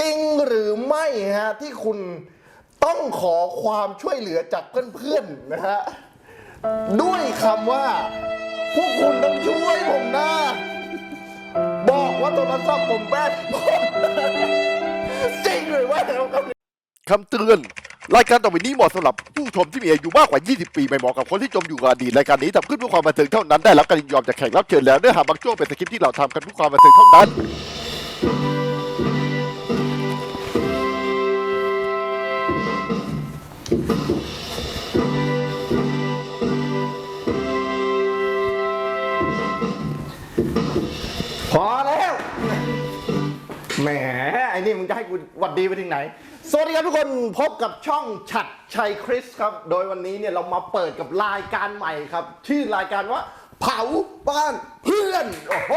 จริงหรือไม่ฮะที่คุณต้องขอความช่วยเหลือจากเพื่อนๆนะฮะด้วยคำว่า พวกคุณต้องช่วยผมนะบอกว่าโทรศัพท์ผมแบตหมดจริงหรือไม่ครับคำเตือน รายการต่อไปนี้เหมาะสำหรับผู้ชมที่มีอายุมากกว่า 20 ปี ไม่เหมาะกับคนที่จมอยู่กับอดีตรายการนี้ทำขึ้นเพื่อความบันเทิงเท่านั้นได้รับการยินยอมจากแขกรับเชิญแล้วเนื้อหาบางช่วงเป็นสคริปต์ที่เราทำกันเพื่อความบันเทิงเท่านั้น แหมไอ้นี่มึงจะให้กูหวัดดีไปถึงไหน สวัสดีครับทุกคนพบกับช่องฉัดชัยคริสครับ โดยวันนี้เนี่ยเรามาเปิดกับรายการใหม่ครับ ชื่อรายการว่า เผาบ้านเพื่อน โอ้โห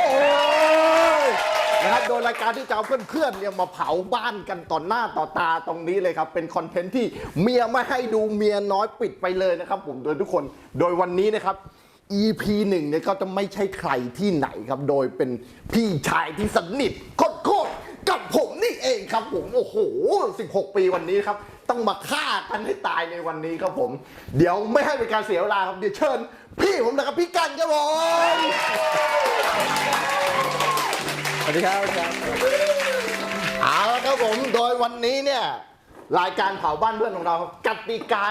นะครับโดยรายการที่จะเอาเพื่อนๆเนี่ยมาเผาบ้านกันต่อหน้าต่อตาตรงนี้เลยครับ เป็นคอนเทนต์ที่เมียไม่ให้ดูเมียน้อยปิดไปเลยนะครับผมโดยทุกคนโดยวันนี้นะครับ EP หนึ่งเนี่ยก็จะไม่ใช่ใครที่ไหนครับ โดยเป็นพี่ชายที่สนิทโคตรๆ กับผมนี่เองครับผมโอ้โห 16 ปีวันนี้ครับ ต้องมาฆ่ากันให้ตายในวันนี้ครับผม เดี๋ยวไม่ให้เป็นการเสียเวลาครับเดี๋ยวเชิญ พี่ผมนะครับพี่กันครับผมสวัสดีครับอาจารย์เอาละครับผมโดยวันนี้เนี่ยรายการเผาบ้านเพื่อนของเราครับกติกา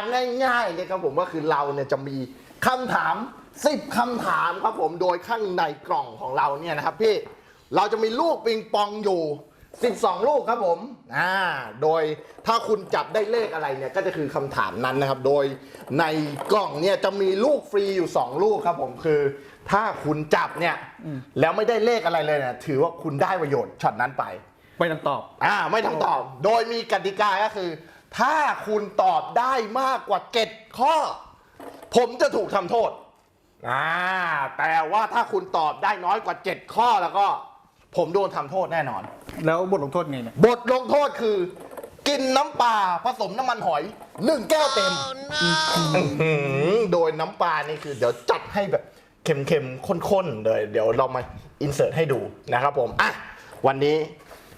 ง่ายๆเนี่ยครับผมก็คือเราเนี่ยจะมีคำถาม 10คำถามครับผมโดยข้างในกล่องของเราเนี่ยนะครับพี่เราจะมีลูกปิงปองอยู่ 12 ลูกครับผมอ่าโดยถ้าคุณจับได้เลขอะไรเนี่ยก็จะคือคำถามนั้นนะครับ โดยในกล่องเนี่ยจะมีลูกฟรีอยู่ 2 ลูกครับผมคือ ถ้าคุณจับเนี่ยแล้วไม่ได้เลขอะไรเลยเนี่ยถือว่าคุณได้ประโยชน์ช็อตนั้นไป ไม่ต้องตอบ อ่าไม่ต้องตอบ โดยมีกติกาก็คือ ถ้าคุณตอบได้มากกว่าเจ็ดข้อ ผมจะถูกทำโทษอ่าแต่ว่าถ้าคุณตอบได้น้อยกว่าเจ็ดข้อแล้วก็ ผมโดนทำโทษแน่นอน แล้วบทลงโทษไงเนี่ยบทลงโทษคือ กินน้ำปลาผสมน้ำมันหอยหนึ่งแก้วเต็มอื้อหือโดยน้ำปลานี่คือ เดี๋ยวจัดให้แบบเค็มๆข้นๆเลยเดี๋ยวเรามาอินเสิร์ตให้ดูนะครับผมอะวันนี้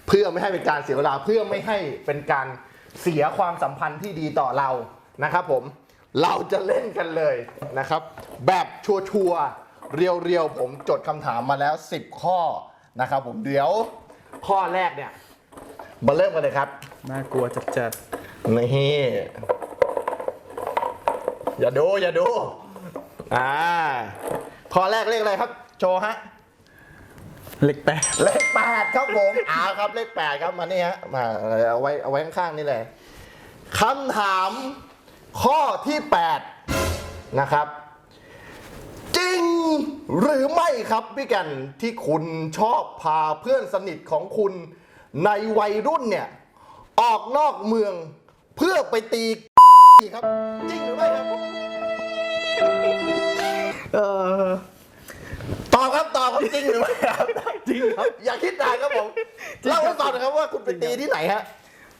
เพื่อไม่ให้เป็นการเสียเวลาเพื่อไม่ให้เป็นการเสียความสัมพันธ์ที่ดีต่อเรานะครับผมเราจะเล่นกันเลยนะครับ แบบชัวร์ๆเรียวๆผมจดคำถามมาแล้ว 10 ข้อ นะครับผมเดี๋ยวข้อแรกเนี่ย มาเริ่มกันเลยครับ น่ากลัวจัดจัดนี่อย่าดูอย่าดู อ่า ข้อแรกเลขอะไรครับ โชว์ฮะเล็กแปดเลขแปดครับผมอ่าครับเลขแปดครับมานี่ฮะมาเอาไว้เอาไว้ข้างๆนี่เลยคำถามข้อที่แปดนะครับจริง หรือไม่ครับพี่แกันที่คุณชอบพาเพื่อนสนิทของคุณในวัยรุ่นเนี่ย ออกนอกเมืองเพื่อไปตีครับ จริงหรือไม่ครับเออตอบครับตอบครับจริงหรือไม่ครับ จริงครับ อย่าคิดนานครับผมเล่าให้ฟังหนะครับว่าคุณไปตีที่ไหนฮะ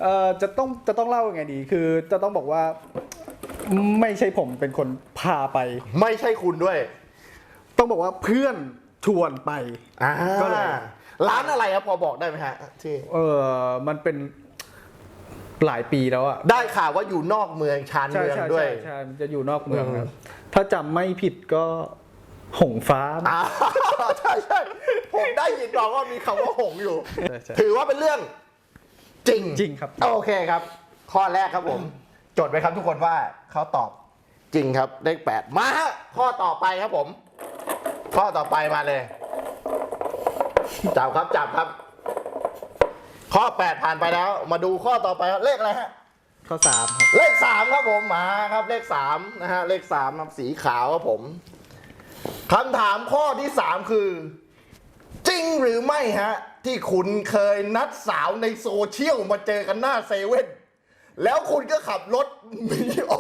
เออจะต้องจะต้องเล่ายังไงดี คือจะต้องบอกว่า ไม่ใช่ผมเป็นคนพาไป ไม่ใช่คุณด้วย ต้องบอกว่าเพื่อนชวนไป อ่าก็เลย ร้านอะไรครับพอบอกได้ไหมฮะที่เออมันเป็นหลายปีแล้วอะได้ข่าวว่าอยู่นอกเมืองชานใช่เมืองใช่ด้วย ใช่ใช่มันจะอยู่นอกเมืองอืมครับถ้าจำไม่ผิดก็หงฟ้า อ่าใช่ใช่ผมได้ยินบอกว่ามีคำว่าหงอยู่ ใช่ใช่ถือว่าเป็นเรื่องจริงจริงครับ โอเคครับ ข้อแรกครับผม จดไว้ครับทุกคนว่าเขาตอบจริงครับเลขแปดมาฮะข้อต่อไปครับผม ข้อต่อไปมาเลย จับครับจับครับ ข้อแปดผ่านไปแล้ว มาดูข้อต่อไปครับเลขอะไรฮะ ข้อสามครับเลขสามครับผมมาครับเลขสามนะฮะเลขสามครับสีขาวครับผมคำถามข้อที่สามคือ จริงหรือไม่ฮะ ที่คุณเคยนัดสาวในโซเชียลมาเจอกันหน้าเซเว่นแล้วคุณก็ขับรถมีโอ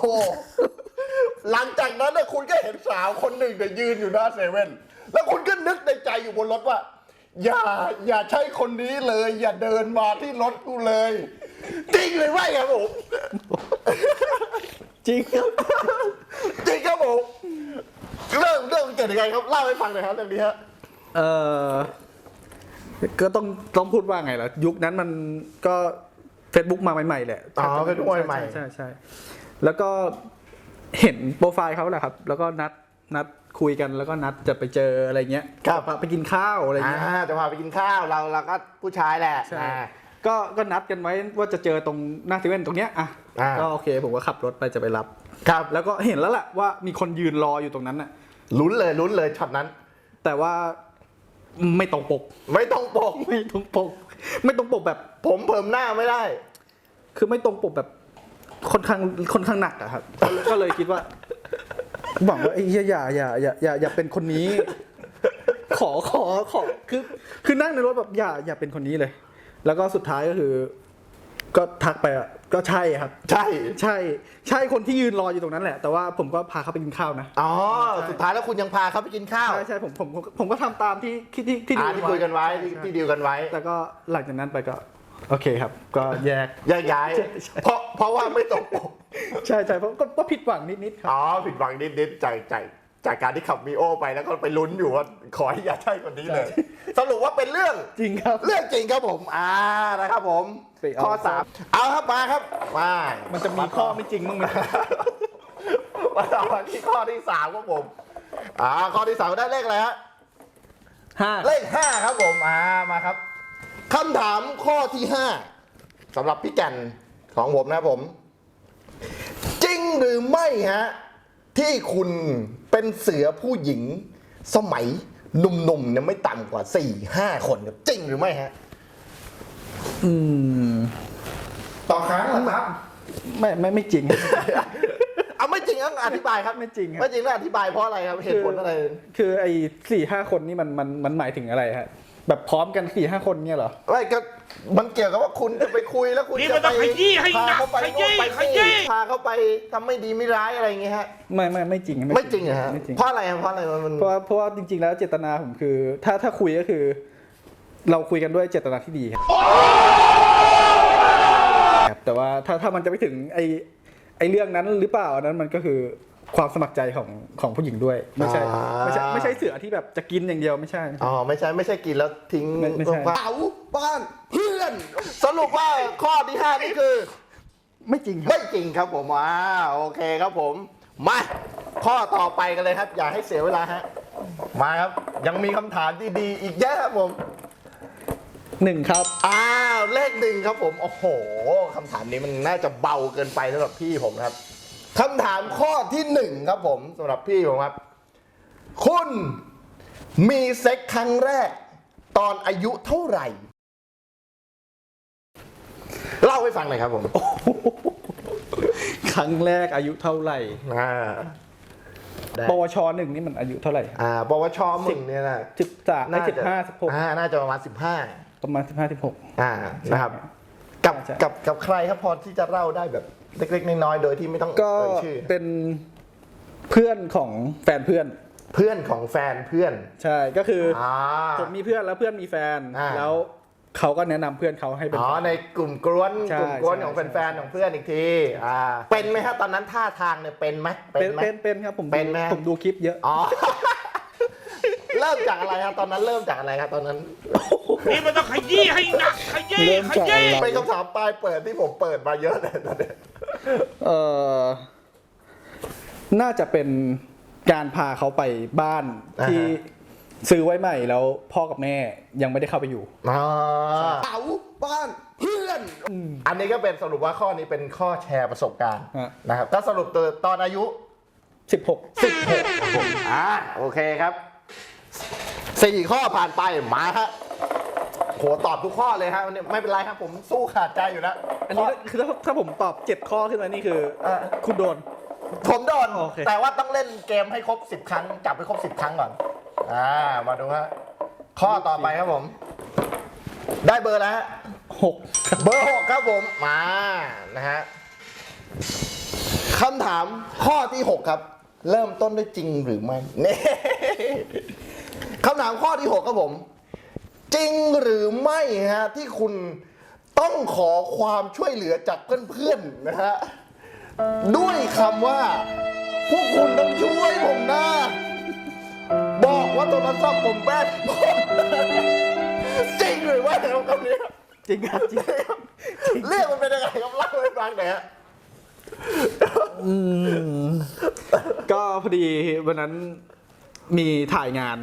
หลังจากนั้นนะคุณก็เห็นสาวคนหนึ่งเนี่ยยืนอยู่หน้าเซเว่น แล้วคุณก็นึกในใจอยู่บนรถว่า อย่าอย่าใช่คนนี้เลย อย่าเดินมาที่รถกูเลย จริงหรือไม่ครับผมจริงครับจริงครับผมเรื่องเรื่องมันเกิดยังไงครับเล่าให้ฟังหน่อยครับเรื่องนี้ฮะเออก็ต้องต้องพูดว่าไงล่ะ ยุคนั้นมันก็ Facebook มาใหม่ๆแหละอ๋อ Facebook มาใหม่ๆ ใช่ใช่ใช่แล้วก็เห็นโปรไฟล์เขาแหละครับ แล้วก็นัดนัด คุยกันแล้วก็นัดจะไปเจออะไรเงี้ยครับพาไปกินข้าวอะไรอ่าเงี้ยจะพาไปกินข้าวเราเราก็ผู้ชายแหละใช่ อ่า ก็ก็นัดกันไว้ว่าจะเจอตรงหน้าเซเว่นตรงเนี้ยอะอ่า ก็โอเคผมก็ขับรถไปจะไปรับ ครับแล้วก็เห็นแล้วแหละว่ามีคนยืนรออยู่ตรงนั้นน่ะ ลุ้นเลยลุ้นเลยช็อตนั้น แต่ว่าไม่ตรงปก ไม่ต้องปก ไม่ตรงปก ไม่ตรงปกแบบ ผมเพิ่มหน้าไม่ได้ คือไม่ตรงปกแบบค่อนข้างค่อนข้างหนักอะครับ ก็เลยคิดว่า หวังว่าไอ้เหี้ยอย่าอย่าอย่าอย่าอย่าเป็นคนนี้ ขอขอขอคือคือนั่งในรถแบบอย่าอย่าเป็นคนนี้เลย แล้วก็สุดท้ายก็คือ ก็ทักไปอะก็ใช่ครับ ใช่ ใช่ ใช่คนที่ยืนรออยู่ตรงนั้นแหละ แต่ว่าผมก็พาเขาไปกินข้าวนะ อ๋อ สุดท้ายแล้วคุณยังพาเขาไปกินข้าวใช่ใช่ผมผมผมผมก็ทำตามที่ที่ที่ที่อ่าที่คุยกันไว้ที่ที่ดีลกันไว้ แล้วก็หลังจากนั้นไปก็ โอเคครับ ก็แยก แยกย้ายใช่ใช่เพราะเพราะว่าไม่ตรงปกใช่ใช่เพราะก็ก็ผิดหวังนิดๆครับ อ๋อผิดหวังนิดๆจากจากจากการที่ขับมีโอไปแล้วก็ไปลุ้นอยู่ว่าขอให้อย่าใช่คนนี้เลยสรุปว่าเป็นเรื่อง จริงครับ เรื่องจริงครับผมอ่านะครับผมไปเอา ข้อสามเอาครับมาครับมามันจะมีข้อไม่จริงมั้างไหม มาต่อมาที่ข้อที่สามครับผม อ่า ข้อที่สามได้เลขอะไรฮะ ห้าเลขห้าครับผม อ่า มาครับ คำถามข้อที่ห้าสำหรับพี่แก่นของผมนะครับผม จริงหรือไม่ฮะ ที่คุณเป็นเสือผู้หญิง สมัยหนุ่มๆเนี่ยไม่ต่ำกว่าสี่ห้าคนครับจริงหรือไม่ฮะ อืม ต่อครั้งเหรอครับ ไม่ไม่ไม่จริง เอาไม่จริงต้องอธิบายครับไม่จริงครับ ไม่จริงต้องอธิบายเพราะอะไรครับเหตุผลอะไร คือไอ้สี่ห้าคนนี่มันมันมันหมายถึงอะไรฮะ แบบพร้อมกันสี่ห้าคนเนี่ยเหรอ ไม่ก็มันเกี่ยวกับว่าคุณจะไปคุยแล้วคุณนี่จะมันไปต้องขยี้ให้หนัพากเขาไปขโน่ยี้นไปขยี้ นี่พาเขาไปทำไม่ดีไม่ร้ายอะไรอย่างเงี้ยฮะ ไม่ไม่ไม่จริงไม่จริงเหรอฮะไม่จริงเพราะอะไรครับเพราะอะไรมันเพราะว่าเพราะว่าจริง ๆ แล้วเจตนาผมคือ ถ้าถ้าคุยก็คือ เราคุยกันด้วยเจตนาที่ดีครับครับแต่ว่าถ้าถ้ามันจะไปถึงไอ้ไอ้เรื่องนั้นหรือเปล่าอันนั้นมันก็คือ ความสมัครใจของของผู้หญิงด้วย ไม่ใช่ไม่ใช่ไม่ใช่เสือที่แบบจะกินอย่างเดียวไม่ใช่ อ๋อไม่ใช่ไม่ใช่กินแล้วทิ้งไม่ไม่ใช่ลงเผาบ้านเพื่อน สรุปว่าข้อที่ห้านี่คือ ไม่จริงครับ ไม่จริงครับผมอ่าโอเคครับผม มาข้อต่อไปกันเลยครับ อย่าให้เสียเวลาฮะมาครับ ยังมีคำถามดีๆอีกเยอะครับผมหนึ่งครับ อ้าวเลขหนึ่งครับผมโอ้โหคำถามนี้มันน่าจะเบาเกินไปสำหรับพี่ผมครับ คำถามข้อที่หนึ่งครับผมสำหรับพี่ผมครับ คุณมีเซ็กครั้งแรก ตอนอายุเท่าไหร่ เล่าให้ฟังหน่อยครับผมครั้งแรกอายุเท่าไหร่อ่าได้ปวชหนึ่งนี่มันอายุเท่าไหร่อ่าปวชมึงเนี่ยนะสิบสามน่าสิบจะห้าสิบหกอ่าน่าจะประมาณสิบห้าประมาณสิบห้าสิบหกอ่านะครับ กับใช่กับกับใครครับพอที่จะเล่าได้แบบ เล็กๆน้อยๆโดยที่ไม่ต้องก็เอ่ยชื่อเป็นเพื่อนของแฟนเพื่อน เพื่อนของแฟนเพื่อนใช่ก็คือออ่า ผมมีเพื่อนแล้วเพื่อนมีแฟน อ่า แล้วเขาก็แนะนำเพื่อนเขาให้เป็นอ๋อแฟน ในกลุ่มกล้วนใช่กลุ่มกล้วนใช่ของใช่ แฟนๆของเพื่อนอีกทีอ่าเป็นไหมฮะตอนนั้นท่าทางเนี่ยเป็นไหมเป็นไหม เป็นเป็นครับผมดูเป็นไหม ผมดูคลิปเยอะ อ๋อ เริ่มจากอะไรครับตอนนั้นเริ่มจากอะไรครับตอนนั้น นี่มันต้องขยี้ให้หนักขยี้เริ่มขจากยี้อะไรเป็นคำถามปลายเปิดที่ผมเปิดมาเยอะเลยตอนเนี้ย เออน่าจะเป็นการพาเขาไปบ้านที่ซื้อไว้ใหม่แล้วพ่อกับแม่ยังไม่ได้เข้าไปอยู่อ๋อเผาบ้านเพื่อน อันนี้ก็เป็นสรุปว่าข้อนี้เป็นข้อแชร์ประสบการณ์ฮะ นะครับ ก็สรุปตัวตอนอายุ สิบหกอ่าโอเคครับ สี่ข้อผ่านไปมาครับ โหตอบทุกข้อเลยครับวันนี้ไม่เป็นไรครับผมสู้ขาดใจอยู่แล้วอันนี้คือถ้าถ้าผมตอบเจ็ดข้อขึ้นมานี่คือเออคุณโดน ผมโดนโอเค แต่ว่าต้องเล่นเกมให้ครบสิบครั้ง จับให้ครบสิบครั้งก่อน อ่า มาดูฮะ ข้อต่อไปครับผม ได้เบอร์แล้วฮะหกเบอร์หกครับผม มา นะฮะคำถามข้อที่หกครับ เริ่มต้นได้จริงหรือไม่นี่คำถามข้อที่หกครับผม จริงหรือไม่ฮะที่คุณต้องขอความช่วยเหลือจากเพื่อนๆนะฮะด้วยคำว่า พวกคุณต้องช่วยผมนะบอกว่าโทรศัพท์ผมแบตหมดจริงหรือว่าครับคำนี้จริงครับจริงเรื่องมันเป็นยังไงครับเล่าให้ฟังหน่อยฮะก็พอดีวันนั้นมีถ่ายงาน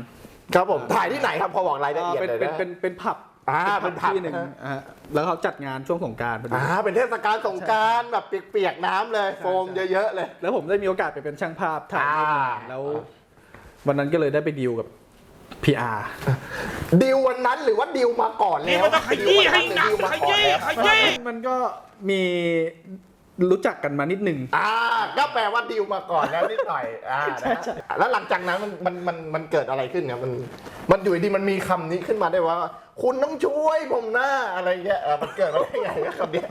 ครับผมถ่ายที่ไหนครับพอบอกรายละเอ่อเอียดเป็นเลยเป็นนะ เป็นเป็นผับอ่าเป็นผับ ที่หนึ่งนะฮะอ่าแล้วเขาจัดงานช่วงสงกรารพอดี อ่าเป็นเทศกาลสงกรารแบบเปียกๆน้ำเลย โฟมเยอะๆเลย แล้วผมได้มีโอกาสไปเป็นช่างภาพถ่ายรูปอ่า แล้ว วันนั้นก็เลยได้ไปดีลกับ PR ดิววันนั้นหรือว่าดิวมาก่อนนี่แล้วมันต้องขยี้ให้หนักดิวมาขก่อนยี้แล้ว ขยี้ มันก็มี รู้จักกันมานิดนึง อ่าก็แปลว่าดิวมาก่อนแล้วนิดหน่อยอ่านะฮะแล้วหลังจากนั้นมันมันมันมันเกิดอะไรขึ้นครับมันมันอยู่ดีมันมีคำนี้ขึ้นมาได้ว่า คุณต้องช่วยผมหน้าอะไรเงี้ยเออมันเกิดมาได้ไงครับคำเนี้ย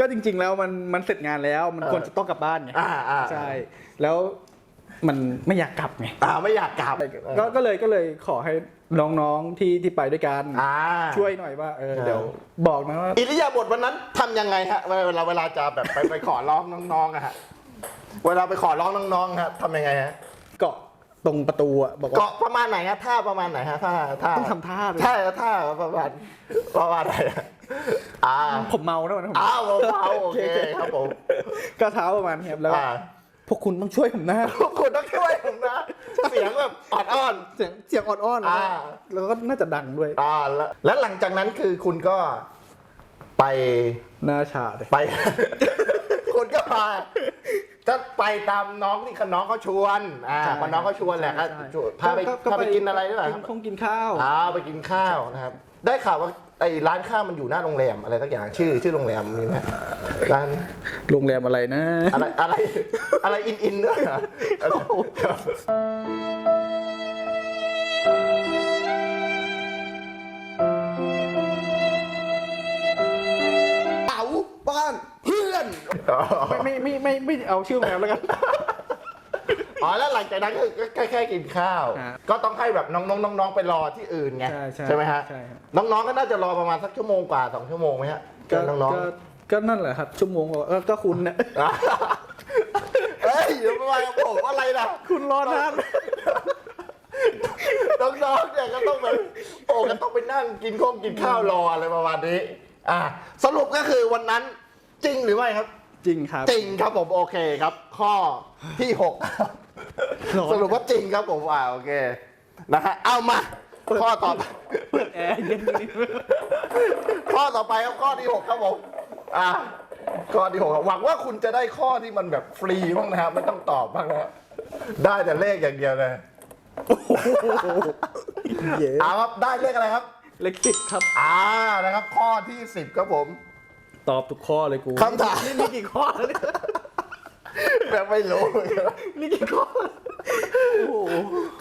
ก็จริง ๆ แล้วมันมันเสร็จงานแล้วมันเออควรจะต้องกลับบ้านไงอ่าอ่า ใช่ แล้วมันไม่อยากกลับไง อ่าไม่อยากกลับก็ก็เลยก็เลยขอให้ น้องๆที่ที่ไปด้วยกันอ่า ช่วยหน่อยว่าเออเออเดี๋ยวบอกนะว่าอิริยาบถวันนั้นทำยังไงฮะเวลาเวลาจะแบบไปไปขอร้องน้องๆอะฮะเวลาไปขอร้องน้องๆฮะทำยังไงฮะเกาะตรงประตูอะบอกว่าเกาะประมาณไหนฮะท่าประมาณไหนฮะท่าท่าต้องทำท่าด้วยท่าท่าประมาณประมาณไหนฮะอ่าผมเมาแล้วนะผมอ้าวเบาๆโอเคครับผมก็เท้าประมาณนี้ครับแล้ว อ่า พวกคุณต้องช่วยผมนะ พวกคุณต้องช่วยผมนะ เสียงแบบออดอ้อน เสียงเสียงอ่อนๆแล้วก็อ่า แล้วก็น่าจะดังด้วยอ่าแล้วแล้วหลังจากนั้นคือคุณก็ไปหน้าชาเลยไป คุณก็พาก็ไปตามน้องที่น้องเขาชวน อ่าพอน้องเขาชวนแหละก็ชวนพาไปพาไปกินอะไรด้วยเหรอครับคงกินข้าวอ่าไปกินข้าวนะครับ ได้ข่าวว่า ไอ้ร้านข้าวมันอยู่หน้าโรงแรมอะไรสักอย่างชื่อชื่อโรงแรมมีไหมร้านโรงแรมอะไรนะ อะไรอะไรอะไรอินอินด้วยเหรอเป๋าบ้านเพื่อน ไม่ไม่ไม่ไม่ไม่เอาชื่อโรงแรมแล้วกัน อ๋อแล้วหลังจากนั้นก็ก็แค่แค่กินข้าว ฮะก็ต้องให้แบบน้องๆน้องๆไปรอที่อื่นไงใช่ใช่ไหมฮะใช่ครับ น้องๆก็น่าจะรอประมาณสักชั่วโมงกว่าสองชั่วโมงไหมฮะก็เจอน้องก็ก็นั่นแหละครับ ชั่วโมงกว่าเออก็คุณเนี่ยๆอะเฮ้ยเดี๋ยวมากับผมอะไรล่ะคุณรอนาน น้องๆเนี่ยก็ต้องแบบโอ้ก็ต้องไปนั่งกินข้าวกินข้าวรออะไรประมาณนี้ อะสรุปก็คือวันนั้นจริงหรือไม่ครับ จริงครับ จริงครับผมโอเคครับ ข้อที่หกร้อนสรุปว่าจริงครับผมอ่าโอเคนะฮะเอามา ข้อต่อไป เปิดแอร์เย็นนิดนึงข้อต่อไปครับข้อที่หกครับผมอ่าข้อที่หกครับหวังว่าคุณจะได้ข้อที่มันแบบฟรีบ้างนะครับไม่ต้องตอบบ้างนะได้แต่เลขอย่างเดียวเลยเย้เอาครับได้เลขอะไรครับ เล็กสิบครับ อ่านะครับ ข้อที่สิบครับผม ตอบทุกข้อเลยกูคำถาม นี่นี่กี่ข้อแล้วเนี่ยแบบไม่รู้เหมือนกันนี่กี่ข้อโอ้โห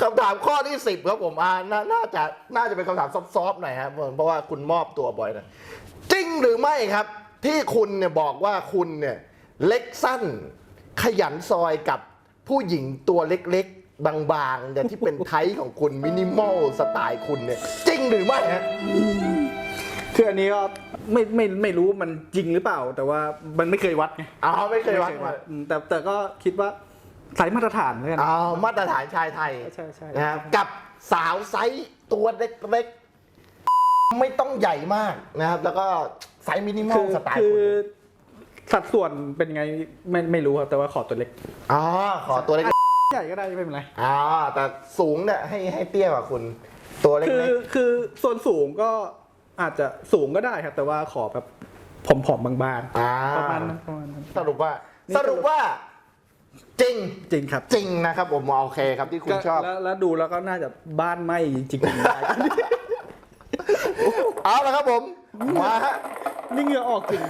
คำถามข้อที่สิบครับผมอ่านาน่าจะน่าจะเป็นคำถามซอฟๆหน่อยครับเพราะว่าคุณมอบตัวบ่อยนะจริงหรือไม่ครับ ที่คุณเนี่ยบอกว่าคุณเนี่ยเล็กสั้น ขยันซอยกับผู้หญิงตัวเล็กๆ บางๆเนี่ยที่เป็นไทป์ของคุณมินิมอลสไตล์คุณเนี่ยจริงหรือไม่ฮะ คืออันนี้ก็ไม่ไม่ไม่รู้มันจริงหรือเปล่า แต่ว่ามันไม่เคยวัดไงอ๋อไม่เคยวัดไม่อืมแต่แต่ก็คิดว่าสายมาตรฐานแล้วกัน อ๋อมาตรฐานชายไทยใช่ใช่ นะครับกับสาวไซส์ตัวเล็กๆ ไม่ต้องใหญ่มากนะครับ แล้วก็ไซส์มินิมอคืลอสไตล์คืคุอณสัดส่วนเป็นไงไม่ไม่รู้ครับแต่ว่าขอตัวเล็ก อ๋อขอตัวเล็กใหญ่ก็ได้ไม่เป็นไรๆอ๋อแต่สูงเนี่ยให้ให้เตี้ยกว่าคุณ ตัวเล็คือกคือส่วนสูงก็ อาจจะสูงก็ได้ครับ แต่ว่าขอแบบผอมๆบางๆอ่าๆประมาณนั้นประมาณนั้น สรุปว่า นี่ สรุปว่า จริง จริงครับจริงนะครับ ผมโอเคครับที่คุณก็ชอบ แล้วแล้วดูแล้วก็น่าจะบ้านไหมจริงๆได้ เอาละครับผมมาฮะนี่เหงื่อออกจริง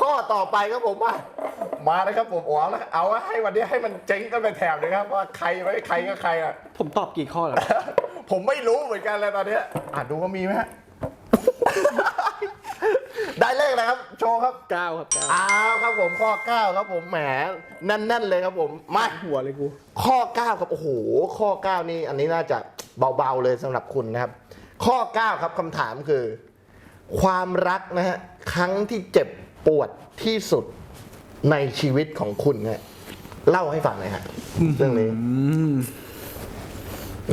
ข้อต่อไปครับผมมามาเลยครับผมเอาละเอาละให้วันนี้ให้มันเจ๊งกันไปแถบเลยครับว่าใครไม่ใครก็ใครอะ ผมตอบกี่ข้อแล้ว ผมไม่รู้เหมือนกันเลยตอนเนี้ยอะดูว่ามีไหมฮะ ได้เลขอะไรครับโชว์ครับเก้าครับเก้าอ้าวครับผมข้อ9ครับผมแหมแน่นๆเลยครับผมมาหัวเลยกู ข้อ9ครับโอ้โหข้อ9นี่อันนี้น่าจะเบาๆเลยสำหรับคุณนะครับ ข้อ9ครับคำถามคือ ความรักนะฮะครั้งที่เจ็บปวดที่สุดในชีวิตของคุณเนี่ยเล่าให้ฟังหน่อยฮะเรื่องนี้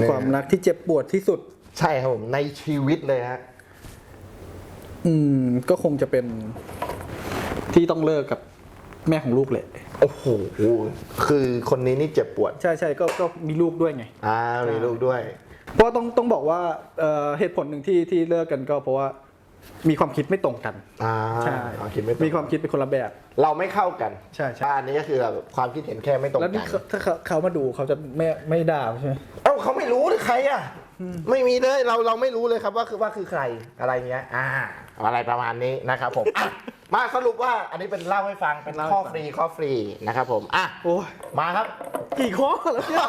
ความรักที่เจ็บปวดที่สุด ใช่ครับผมในชีวิตเลยฮะ อืมก็คงจะเป็นที่ต้องเลิกกับแม่ของลูกแหละโอ้โห คือคนนี้นี่เจ็บปวด ใช่ใช่ก็ก็มีลูกด้วยไง อ่า มีลูกด้วย เพราะต้องต้องบอกว่าเอ่อเหตุผลหนึ่งที่ที่เลิกกันก็เพราะว่ามีความคิดไม่ตรงกัน อ่าใช่เอาคิดไม่ตรงมีความคิดเป็นคนละแบบ เราไม่เข้ากันใช่ใช่อันนี้ก็คือแบบความคิดเห็นแค่ไม่ตรงแล้วกันี่นเขาถ้าเขาเขามาดูเขาจะไม่ไม่ด่าใช่ไหมเอ้าเขาไม่รู้เลยใครอะ ไม่มีเลย เราเราไม่รู้เลยครับว่าคือว่าคือใครอะไรเงี้ย อ่า อะไรประมาณนี้นะครับผมอะมาสรุปว่าอันนี้เป็นเล่าให้ฟังเป็นข้อฟรีข้อฟรีนะครับผมอะโอ้ยมาครับ กี่ข้อแล้วเนี่ย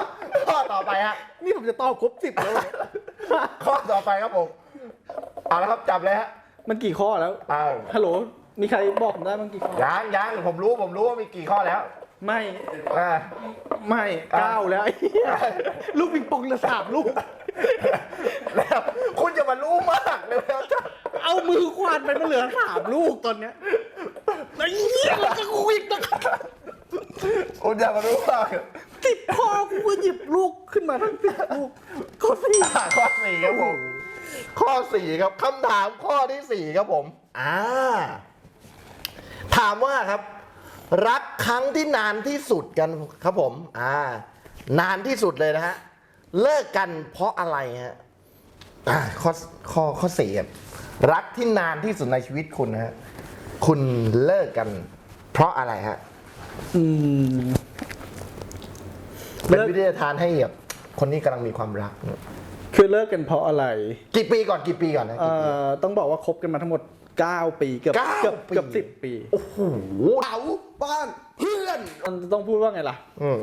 ข้อต่อไปฮะนี่ผมจะตอบครบสิบแล้วเนี่ยข้อต่อไปครับผมเอาละครับจับเลยฮะมันกี่ข้อแล้วอ้าวฮัลโหลมีใครบอกผมได้มันกี่ข้อยังยังผมรู้ผมรู้ว่ามีกี่ข้อแล้ว ไม่อ่าไม่เก้าแล้วไอ้เหี้ยลูกปิงปองเหละสามลูกแล้วคุณจะมารู้มากเลยแล้วจ้ะ เอามือควานไปมันเหลือสามลูกตอนเนี้ยไอ้เหี้ยมันจะคุยกันคุณจะมารู้มากสิบข้อกูก็หยิบลูกขึ้นมาทั้งสิบลูกก็สี่อะข้อสี่ครับผม ข้อสี่ครับคำถามข้อที่สี่ครับผมอ่าถามว่าครับ รักครั้งที่นานที่สุดกันครับผม อ่า นานที่สุดเลยนะฮะ เลิกกันเพราะอะไรฮะอ่าข้อข้อข้อสี่ครับ รักที่นานที่สุดในชีวิตคุณนะฮะคุณเลิกกัน เพราะอะไรฮะอืมเป็นเลิกวิทยาทานให้แบบคนนี้กำลังมีความรัก คือเลิกกันเพราะอะไร กี่ปีก่อนกี่ปีก่อนนะเอ่กี่ปี อต้องบอกว่าคบกันมาทั้งหมด 9 ปีเกือบเก้าเกือบปี เกือบสิบปีโอ้โหเผาบ้านเพื่อน มันต้องพูดว่าไงล่ะ อืม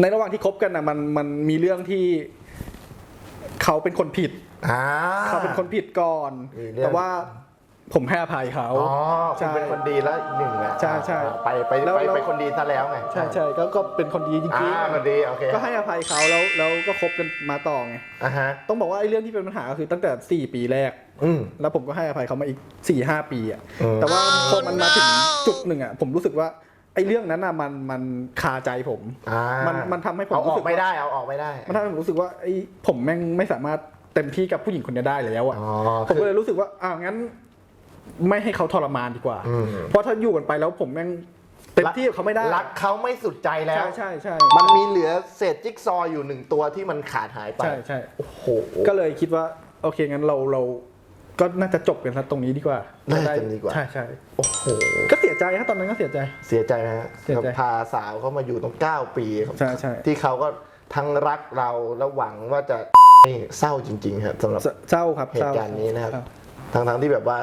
ในระหว่างที่คบกันนะมันมันมีเรื่องที่เขาเป็นคนผิด อ่า เขาเป็นคนผิดก่อน มีเรื่อง แต่ว่าผมให้อภัยเขา อ๋อคุณเป็นคนดีแล้วอีกหนึ่งแหละใช่ใช่ไปไปแล้วไปแล้ว ไปคนดีซะแล้วไงใช่ใช่ก็ก็เป็นคนดีจริอ่างคนดีโอเคๆ ก็ให้อภัยเขาแล้วแล้วก็คบกันมาต่อไง อ่าฮะ ต้องบอกว่าไอ้เรื่องที่เป็นปัญหาก็คือตั้งแต่ 4 ปีแรก อืม แล้วผมก็ให้อภัยเขามาอีก4ี่ห้าปีอะอืมแต่ว่าพอมันมาถึงจุดหนึ่งอะผมรู้สึกว่าไอ้เรื่องนั้นอะมันมันคาใจผม อ่ามันมันทำให้ผมเอาอรู้อสึกกไม่ว่าได้เอาออกไม่ได้ มันทำให้ผมรู้สึกว่าไอ้ผมแม่งไม่สามารถ เต็มที่กับผู้หญิงคนนี้ได้แล้วอะอ๋อผมก็เลยรู้สึกว่าอ้าวงั้น ไม่ให้เขาทรมานดีกว่า อืม เพราะถ้าอยู่กันไปแล้วผมแม่งเต็มที่กับเขาไม่ได้ รักเขาไม่สุดใจแล้ว ใช่ใช่ใช่ มันมีเหลือเศษจิ๊กซอว์อยู่หนึ่งตัวที่มันขาดหายไปใช่ใช่ โอ้โห ก็เลยคิดว่า โอเคงั้นเราเราก็น่าจะจบกันซะตรงนี้ดีกว่าน่าจะดีกว่า ใช่ใช่โอ้โห ก็เสียใจฮะตอนนั้นก็เสียใจ เสียใจไหมฮะเสียใจพาสาวเขามาอยู่ตรง9ปีครับใช่ใช่ ที่เขาก็ทั้งรักเราและหวังว่าจะ นี่เศร้าจริงๆครับสำหรับเศร้าเศร้าครับเหตุการณ์นี้นะครับเศาทั้งๆที่แบบว่า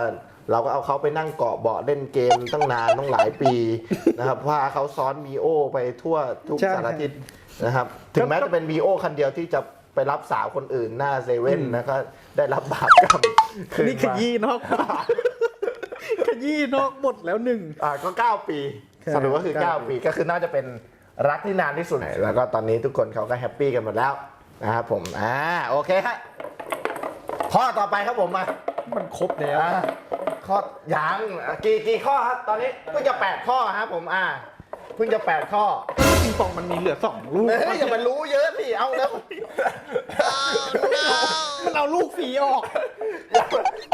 เราก็เอาเขาไปนั่งเกาะเบาะเล่นเกมตั้งนานต้องหลายปีนะครับพาเขาซ้อนมีโอไปทั่วทุกใช่สารทิศนะครับถึงแม้จะเป็นมีโอคันเดียวที่จะไปรับสาวคนอื่นหน้าเซเว่นนะก็ได้รับบาปกรรมคืนี่ขมายี้นอกขยี้นอกบทแล้วหนึ่งอ่าก็ 9 ปีใช่สรุปก็คือเก้า9ปีก็คือน่าจะเป็นรักที่นานที่สุดแล้วก็ตอนนี้ทุกคนเขาก็แฮปปี้กันหมดแล้ว นะครับผมอ่าโอเคฮะข้อต่อไปครับผมมามันครบแล้วอ่าข้อยังอะกี่กี่ข้อครับตอนนี้เพิ่งจะ8ข้อครับผมอ่าเพิ่งจะ8ข้อปิงปองมันมีเหลือสองลูกเฮ้ยอย่ามารู้เยอะสิเอาแล้ว มันเอาลูกฟรีออกอย่า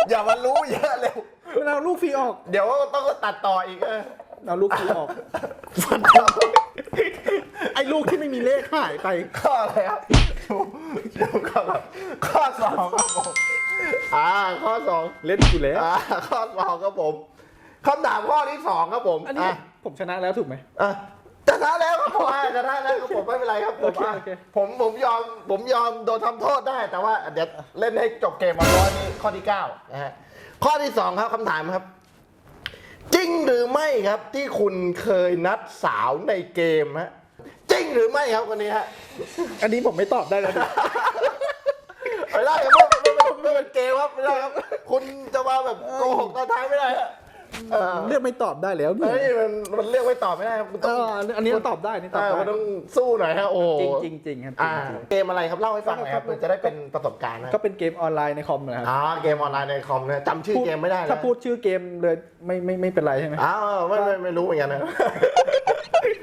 อย่ามารู้เยอะเร็ว มันเอาลูกฟรีออกเดี๋ยวต้องตัดต่ออีกเออเอาลูกฟรีออก ไอ้ลูกที่ไม่มีเลขหายไป ข้ออะไรครับเดี๋ยวข้อแบบข้อสองครับผม อ่า ข้อสองเล่นอยู่แล้วอ่า ข้อสองครับผมคำถามข้อที่สองครับผมอันนี้อะผมชนะแล้วถูกไหม อะชนะแล้วครับผมอะชนะแล้วครับผมไม่เป็นไรครับผมโอเคอะโอเค ผมผมยอมผมยอมโดนทำโทษได้แต่ว่าเดี๋ยวเล่นให้จบเกมมาเพราะว่านี่ข้อที่เก้านะฮะข้อที่สองครับคำถามครับ จริงหรือไม่ครับที่คุณเคยนัดสาวในเกมฮะ จริงหรือไม่ครับคนนี้ฮะอันนี้ผมไม่ตอบได้แล้วดิ ไม่ได้ครับไม่ไม่ไม่ไม่เป็นเกมครับไม่ได้ครับ คุณจะมาแบบโกหกตอนท้ายไม่ได้ฮะ เออเรียกไม่ตอบได้แล้วเนี่ยเฮ้ยมันมันเรียกไว้ตอบไม่ได้ครับคุณเอต้องออันนี้ตอบได้อันนี่ตเออบอได้มันต้องสู้หน่อยฮะโอ้โหจริงจริงจริงครับจริอ่างจริงเกมอะไรครับเล่าให้ฟังหน่อยครับครับเพื่อจะได้เป็นประสบการณ์นะก็เป็นเกมออนไลน์ในคอมนะครับอ๋อเกมออนไลน์ในคอมนะจำชื่อเกมไม่ได้นะถ้าพูดชื่อเกมเลยไม่ไม่ไม่เป็นไรใช่ไหมอ้าวไม่ไม่ไม่รู้เหมือนกันนะ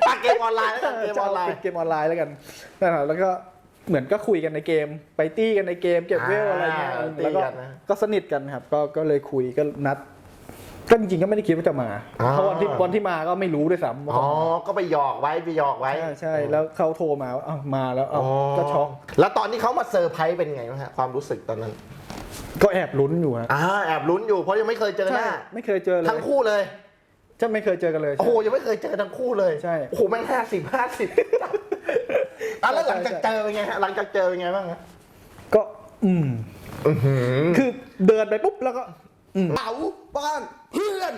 อะเกมออนไลน์แล้วกันเกมออนไลน์เป็นเกมออนไลน์แล้วกันนะครับแล้วก็เหมือนก็คุยกันในเกม ไปตี้กันในเกมเก็บเวลอะไรเงี้ยอ่าตี้แล้วก็กันนะ ก็สนิทกันครับ ก็ก็เลยคุยก็นัด ก็จริงๆก็ไม่ได้คิดว่าจะมาอ่าเพราะวันที่วันที่มาก็ไม่รู้ด้วยซ้ำว่าอ๋อเขามาก็ไปหยอกไว้ไปหยอกไว้ ใช่ใช่แล้วเขาโทรมาว่าอ้าวมาแล้วอ้าวอ๋อก็ช็อกแล้วตอนที่เขามาเซอร์ไพรส์เป็นไงบ้างฮะความรู้สึกตอนนั้นก็แอบลุ้นอยู่ฮะอ่าแอบลุ้นอยู่เพราะยังไม่เคยเจอหใช่น้าไม่เคยเจอเลยทั้งคู่เลยจะไม่เคยเจอกันเลยโอ้โหยังไม่เคยเจอทั้งคู่เลยใช่ โอ้โหแม่งห้าสิบห้าสิบอะแล้วหลังจากใช่เจอเป็นไงฮะหลังจากเจอเป็นไงบ้างฮะก็อืมอื้อหือคือเดินไปปุ๊บแล้วก็อืมเป๋าบ้าน เพื่อน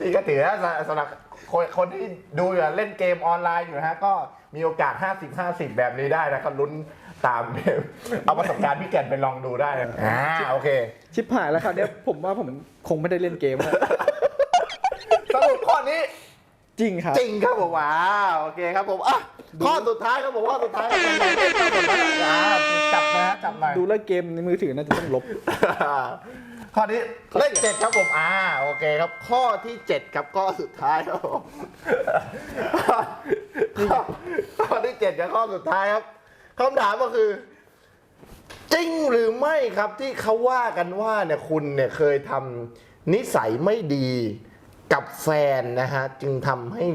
นี่ก็ถือว่าสำหรับคนคนที่ดูอยู่เล่นเกมออนไลน์อยู่นะฮะก็มีโอกาส 50 50 แบบนี้ได้นะครับลุ้นตาม เอาประสบการณ์พี่แก่นไปลองดูได้นะอ่าโอเค ชิบหายแล้วครับเนี้ยผมว่าผมคงไม่ได้เล่นเกมแล้วสรุปข้อนี้ จริงครับ จริงครับผมว้าวโอเคครับผมอะข้อสุดท้ายครับผมข้อสุดท้ายครับผมอ่าจับนะฮะจับหน่อยดูแล้วเกมในมือถือน่าจะต้องลบ ข้อนี้เลขเจ็ดครับผมอ่าโอเคครับ ข้อที่เจ็ดครับข้อสุดท้ายครับผมข้อข้อที่เจ็ดกับข้อสุดท้ายครับคำถามก็คือ จริงหรือไม่ครับที่เขาว่ากันว่าเนี่ยคุณเนี่ยเคยทำนิสัยไม่ดีกับแฟนนะฮะจึงทำให้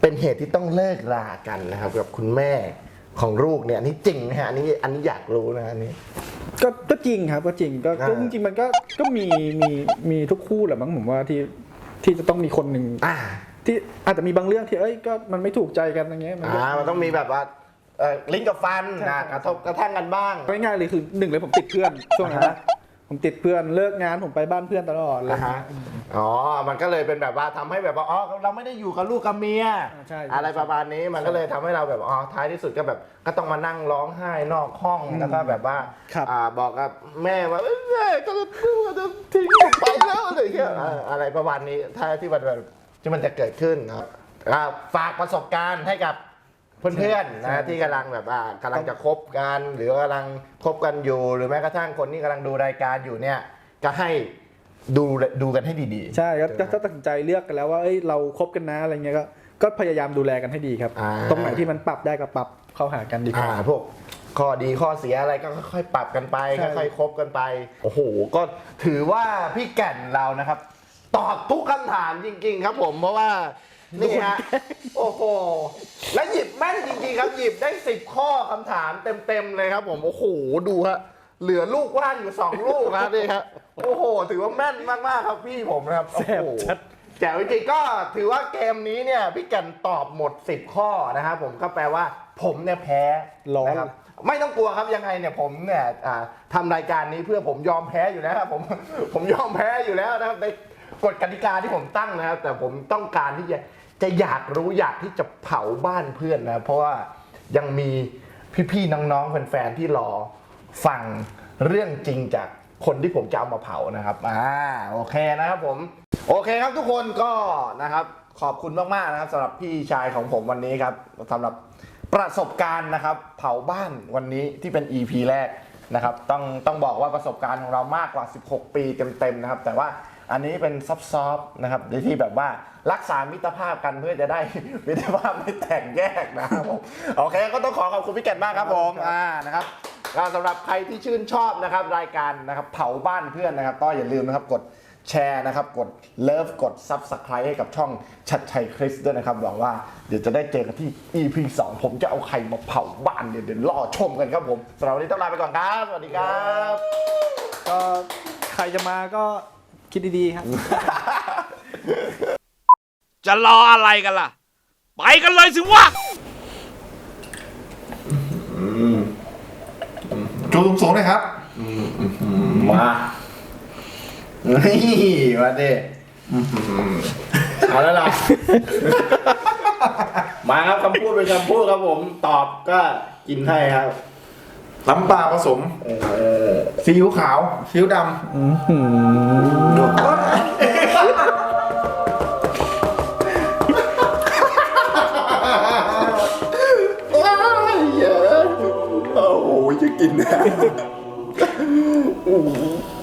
เป็นเหตุที่ต้องเลิกรากันนะครับ กับคุณแม่ของลูกเนี่ยอันนี้จริงนะฮะอันนี้อันนี้อยากรู้นะอันนี้ ก็ก็จริงครับก็จริงก็ก็อ่า จริงๆมันก็ก็มีมีมีทุกคู่แหละมั้งผมว่าที่ที่จะต้องมีคนหนึ่งอ่าที่อาจจะมีบางเรื่องที่เอ้ยก็มันไม่ถูกใจกันอย่างเงี้ยมันก็ อ่ามันต้องมีแบบว่าเอ่อลิ้นกับฟันใช่ นะใช่กระทบกระทั่งกันบ้าง ง่ายๆเลยคือหนึ่งเลยผมติดเพื่อนช่วงนั้นอ่านะฮะ ผมติดเพื่อนเลิกงานผมไปบ้านเพื่อนตลอดเลย นะฮะอ๋อ มันก็เลยเป็นแบบว่าทำให้แบบว่าอ๋อเราไม่ได้อยู่กับลูกกับเมียอ่าใช่ อะไรประมาณนี้มันก็เลยทำให้เราแบบอ๋อท้ายที่สุดก็แบบ ก็ต้องมานั่งร้องไห้นอกห้องแล้วก็แบบว่าครับ อ่าบอกกับแม่ว่าเอ้ยแม่ก็จะจะทิ้งผมไปแล้วอะไรอย่างเงี้ยอ่าอะไรประมาณนี้ถ้าที่มันแบบที่มันจะเกิดขึ้นนะครับอ่าฝากประสบการณ์ให้กับ เพื่อนๆนะที่กำลังแบบว่ากำลังจะคบกัน หรือกำลังคบกันอยู่ หรือแม้กระทั่งคนที่กำลังดูรายการอยู่เนี่ยก็ให้ดูดูกันให้ดีๆ ใช่ครับก็ก็ตัดสินใจเลือกกันแล้วว่าเอ้ยเราคบกันนะอะไรเงี้ยก็ก็พยายามดูแลกันให้ดีครับอ่าตรงไหนที่มันปรับได้ก็ปรับเข้าหากันดีกอ่าว่าพวกข้อดีข้อเสียอะไรก็ค่อยๆปรับกันไปใช่ค่อยๆคบกันไปโอ้โหก็ถือว่าพี่แก่นเรานะครับ ตอบทุกคำถามจริง ๆ ครับผมเพราะว่า นี่ฮะ โอ้โห และหยิบแม่นจริงๆครับหยิบได้สิบข้อคำถามเต็มๆเลยครับ ผมโอ้โหดูฮะเหลือลูกว่างอยู่สองลูกครับนี่ครับโอ้โห ถือว่าแม่นมากๆครับพี่ผมนะครับโอ้โหแจ๋วจริงๆก็ถือว่าเกมนี้เนี่ยพี่กันตอบหมด 10 ข้อนะครับผมก็แปลว่าผมเนี่ยแพ้ร้อนนะครับไม่ต้องกลัวครับยังไงเนี่ยผมเนี่ยอ่าทำรายการนี้เพื่อผมยอมแพ้อยู่แล้วครับผมผมยอมแพ้อยู่แล้วนะครับในกฎกติกาที่ผมตั้งนะครับ แต่ผมต้องการที่จะ จะอยากรู้อยากที่จะเผาบ้านเพื่อนนะ เพราะว่ายังมีพี่ๆน้องๆแฟนๆที่รอฟังเรื่องจริงจากคนที่ผมจะเอามาเผานะครับอ่าโอเคนะครับผม โอเคครับทุกคนก็นะครับ ขอบคุณมากๆนะครับสำหรับพี่ชายของผมวันนี้ครับสำหรับประสบการณ์นะครับ เผาบ้านวันนี้ที่เป็น EP แรกนะครับ ต้องต้องบอกว่าประสบการณ์ของเรามากกว่า 16 ปีเต็มๆนะครับ แต่ว่า อันนี้เป็นซอฟต์ๆนะครับที่แบบว่ารักษามิตรภาพกันเพื่อจะได้มิตรภาพไม่แตกแยกนะครับผมโอเคก็ต้องขอขอบคุณพี่แก่นมากครับผมอ่านะครับก็สำหรับใครที่ชื่นชอบนะครับรายการนะครับเผาบ้านเพื่อนนะครับก็อย่าลืมนะครับกดแชร์นะครับ กดเลิฟกด Subscribe ให้กับช่องชัดชัยคริสด้วยนะครับหวังว่าเดี๋ยวจะได้เจอกันที่ EP 2 ผมจะเอาใครมาเผาบ้านเดี๋ยวเดี๋ยวรอชมกันครับผมสำหรับวันนี้ต้องลาไปก่อนครับ สวัสดีครับ ก็ใครจะมาก็ คิดดีๆครับ จะรออะไรกันล่ะ ไปกันเลยสิวะ จูงสูงเลยครับ มานี่มาดิเอาแล้วล่ะ มาครับคำพูดเป็นคำพูดครับผม ตอบก็กินให้ครับ น้ำปลาผสมซีอิ๊วขาวซีอิ๊วดำ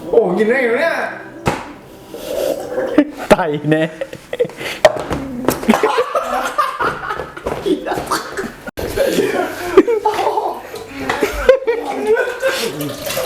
โอ้กินได้อยู่เนี่ยไตแน่ easy.